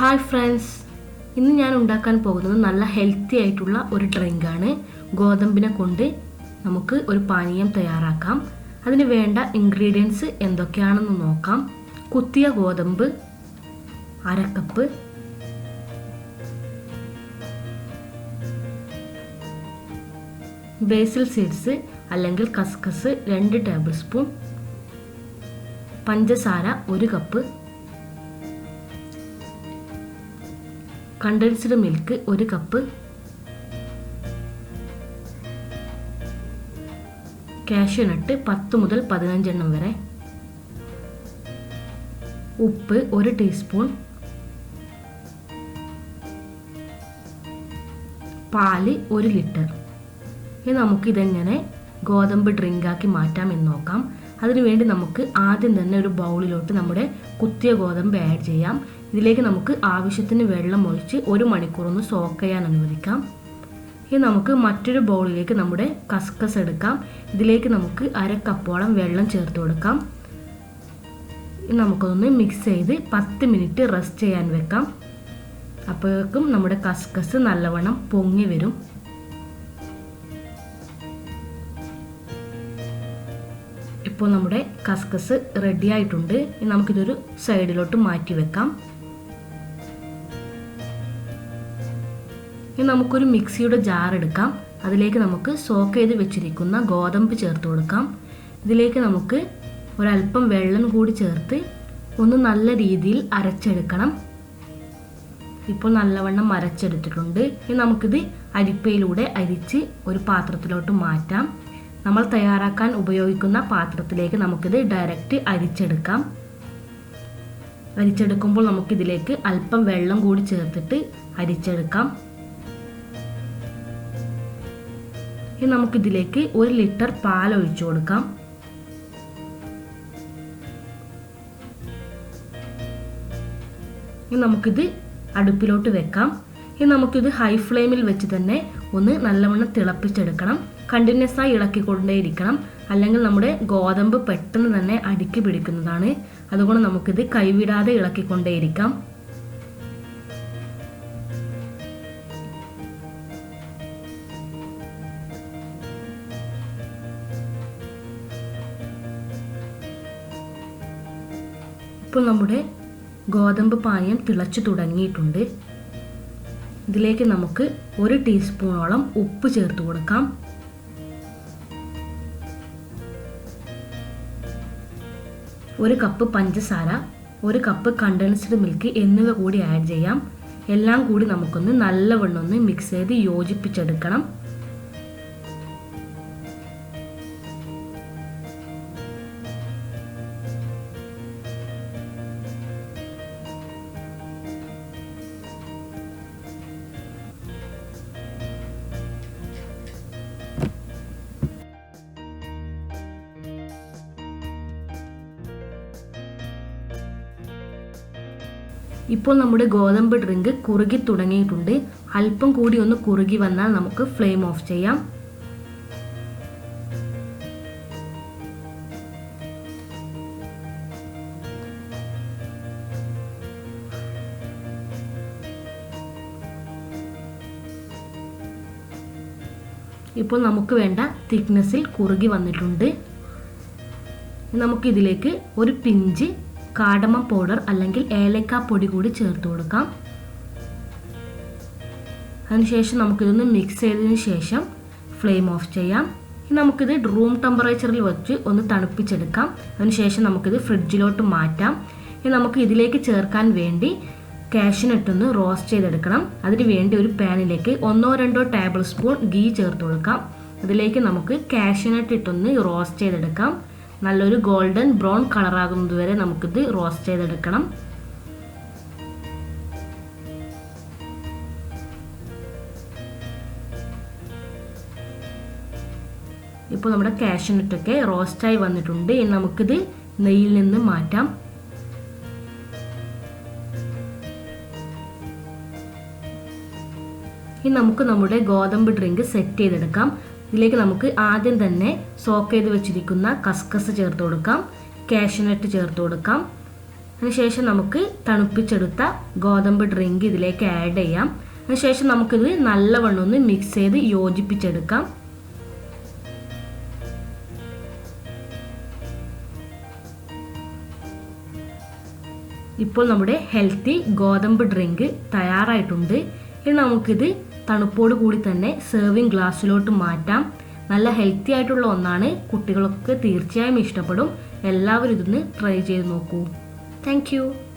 Hi friends ഇന്ന് ഞാൻ ഉണ്ടാക്കാൻ പോകുന്നത് നല്ല ഹെൽത്തി ആയിട്ടുള്ള ഒരു ഡ്രിങ്കാണ് ഗോതമ്പിനെ കൊണ്ട് നമുക്ക് ഒരു പാനീയം തയ്യാറാക്കാം. അതിന് വേണ്ട ഇൻഗ്രീഡിയൻസ് എന്തൊക്കെയാണെന്ന് നോക്കാം. കുത്തിയ ഗോതമ്പ് അരക്കപ്പ് ബേസിൽ സീഡ്സ് അല്ലെങ്കിൽ കസ്കസ് രണ്ട് ടേബിൾ സ്പൂൺ പഞ്ചസാര ഒരു കപ്പ് കണ്ടൻസ്ഡ് മിൽക്ക് ഒരു കപ്പ് കാഷ്യൂ നട്ട് പത്ത് മുതൽ പതിനഞ്ചെണ്ണം വരെ. ഉപ്പ് ഒരു ടീസ്പൂൺ പാൽ ഒരു ലിറ്റർ. ഇനി നമുക്കിതെങ്ങനെ ഗോതമ്പ് ഡ്രിങ്കാക്കി മാറ്റാം എന്ന് നോക്കാം. അതിനുവേണ്ടി നമുക്ക് ആദ്യം തന്നെ ഒരു ബൗളിലോട്ട് നമ്മുടെ കുത്തിയ ഗോതമ്പ് ആഡ് ചെയ്യാം. ഇതിലേക്ക് നമുക്ക് ആവശ്യത്തിന് വെള്ളം ഒഴിച്ച് ഒരു മണിക്കൂർ ഒന്ന് സോക്ക് ചെയ്യാൻ അനുവദിക്കാം. ഇനി നമുക്ക് മറ്റൊരു ബൗളിലേക്ക് നമ്മുടെ കസ്കസ് എടുക്കാം. ഇതിലേക്ക് നമുക്ക് അര വെള്ളം ചേർത്ത് കൊടുക്കാം. നമുക്കൊന്ന് മിക്സ് ചെയ്ത് പത്ത് മിനിറ്റ് റെസ്റ്റ് ചെയ്യാൻ വെക്കാം. അപ്പോഴേക്കും നമ്മുടെ കസ്കസ് നല്ലവണ്ണം പൊങ്ങി വരും. ഇപ്പോൾ നമ്മുടെ കസ്കസ് റെഡി ആയിട്ടുണ്ട്. നമുക്കിതൊരു സൈഡിലോട്ട് മാറ്റി വെക്കാം. ഇനി നമുക്കൊരു മിക്സിയുടെ ജാർ എടുക്കാം. അതിലേക്ക് നമുക്ക് സോക്ക് ചെയ്ത് വെച്ചിരിക്കുന്ന ഗോതമ്പ് ചേർത്ത് കൊടുക്കാം. ഇതിലേക്ക് നമുക്ക് ഒരല്പം വെള്ളം കൂടി ചേർത്ത് ഒന്ന് നല്ല രീതിയിൽ അരച്ചെടുക്കണം. ഇപ്പോൾ നല്ലവണ്ണം അരച്ചെടുത്തിട്ടുണ്ട്. ഇനി നമുക്കിത് അരിപ്പയിലൂടെ അരിച്ച് ഒരു പാത്രത്തിലോട്ട് മാറ്റാം. നമ്മൾ തയ്യാറാക്കാൻ ഉപയോഗിക്കുന്ന പാത്രത്തിലേക്ക് നമുക്കിത് ഡയറക്റ്റ് അരിച്ചെടുക്കാം. അരിച്ചെടുക്കുമ്പോൾ നമുക്കിതിലേക്ക് അല്പം വെള്ളം കൂടി ചേർത്തിട്ട് അരിച്ചെടുക്കാം. ഇനി നമുക്കിതിലേക്ക് ഒരു ലിറ്റർ പാൽ ഒഴിച്ചു കൊടുക്കാം. ഇനി നമുക്കിത് അടുപ്പിലോട്ട് വെക്കാം. ഇനി നമുക്കിത് ഹൈ ഫ്ലെയിമിൽ വെച്ച് തന്നെ ഒന്ന് നല്ലവണ്ണം തിളപ്പിച്ചെടുക്കണം. കണ്ടിന്യൂസ് ആയി ഇളക്കിക്കൊണ്ടേയിരിക്കണം. അല്ലെങ്കിൽ നമ്മുടെ ഗോതമ്പ് പെട്ടെന്ന് തന്നെ അടുക്കി പിടിക്കുന്നതാണ്. അതുകൊണ്ട് നമുക്കിത് കൈവിടാതെ ഇളക്കിക്കൊണ്ടേയിരിക്കാം. ഇപ്പോൾ നമ്മുടെ ഗോതമ്പ് പാനീയം തിളച്ചു തുടങ്ങിയിട്ടുണ്ട്. ഇതിലേക്ക് നമുക്ക് ഒരു ടീസ്പൂണോളം ഉപ്പ് ചേർത്ത് കൊടുക്കാം. ഒരു കപ്പ് പഞ്ചസാര ഒരു കപ്പ് കണ്ടൻസ്ഡ് മിൽക്ക് എന്നിവ കൂടി ആഡ് ചെയ്യാം. എല്ലാം കൂടി നമുക്കൊന്ന് നല്ലവണ്ണം ഒന്ന് മിക്സ് ചെയ്ത് യോജിപ്പിച്ചെടുക്കണം. ഇപ്പോൾ നമ്മുടെ ഗോതമ്പ് ഡ്രിങ്ക് കുറുകി തുടങ്ങിയിട്ടുണ്ട്. അല്പം കൂടി ഒന്ന് കുറുകി വന്നാൽ നമുക്ക് ഫ്ലെയിം ഓഫ് ചെയ്യാം. ഇപ്പോൾ നമുക്ക് വേണ്ട തിക്നെസ്സിൽ കുറുകി വന്നിട്ടുണ്ട്. നമുക്കിതിലേക്ക് ഒരു പിഞ്ച് കാടമ പൗഡർ അല്ലെങ്കിൽ ഏലക്ക പൊടി കൂടി ചേർത്ത് കൊടുക്കാം. അതിനുശേഷം നമുക്കിതൊന്ന് മിക്സ് ചെയ്തതിന് ശേഷം ഫ്ലെയിം ഓഫ് ചെയ്യാം. നമുക്കിത് റൂം ടെമ്പറേച്ചറിൽ വെച്ച് ഒന്ന് തണുപ്പിച്ചെടുക്കാം. അതിനുശേഷം നമുക്കിത് ഫ്രിഡ്ജിലോട്ട് മാറ്റാം. ഇനി നമുക്ക് ഇതിലേക്ക് ചേർക്കാൻ വേണ്ടി കാഷ്യൂനട്ടൊന്ന് റോസ്റ്റ് ചെയ്തെടുക്കണം. അതിന് വേണ്ടി ഒരു പാനിലേക്ക് ഒന്നോ രണ്ടോ ടേബിൾ സ്പൂൺ ഗീ ചേർത്ത് കൊടുക്കാം. അതിലേക്ക് നമുക്ക് കാഷ്യൂനട്ട് ഇട്ടൊന്ന് റോസ്റ്റ് ചെയ്തെടുക്കാം. നല്ലൊരു ഗോൾഡൻ ബ്രൗൺ കളറാകുന്നത് വരെ നമുക്കിത് റോസ്റ്റ് ചെയ്തെടുക്കണം. ഇപ്പോൾ നമ്മുടെ കാഷ്യൂനട്ടൊക്കെ റോസ്റ്റായി വന്നിട്ടുണ്ട്. ഇനി നമുക്കിത് നെയ്യിൽ നിന്ന് മാറ്റാം. ഇനി നമുക്ക് നമ്മുടെ ഗോതമ്പ് ഡ്രിങ്ക് സെറ്റ് ചെയ്തെടുക്കാം. ഇതിലേക്ക് നമുക്ക് ആദ്യം തന്നെ സോക്ക് ചെയ്ത് വെച്ചിരിക്കുന്ന കസ്കസ് ചേർത്ത് കൊടുക്കാം. കാഷ്യൂനട്ട് ചേർത്ത് കൊടുക്കാം. അതിനുശേഷം നമുക്ക് തണുപ്പിച്ചെടുത്ത ഗോതമ്പ് ഡ്രിങ്ക് ഇതിലേക്ക് ആഡ് ചെയ്യാം. അതിനുശേഷം നമുക്കിത് നല്ലവണ്ണം ഒന്ന് മിക്സ് ചെയ്ത് യോജിപ്പിച്ചെടുക്കാം. ഇപ്പോൾ നമ്മുടെ ഹെൽത്തി ഗോതമ്പ് ഡ്രിങ്ക് തയ്യാറായിട്ടുണ്ട്. ഇനി നമുക്കിത് തണുപ്പോട് കൂടി തന്നെ സെർവിങ് ഗ്ലാസ്സിലോട്ട് മാറ്റാം. നല്ല ഹെൽത്തി ആയിട്ടുള്ള ഒന്നാണ്. കുട്ടികളൊക്കെ തീർച്ചയായും ഇഷ്ടപ്പെടും. എല്ലാവരും ഇതൊന്ന് ട്രൈ ചെയ്ത് നോക്കൂ. താങ്ക്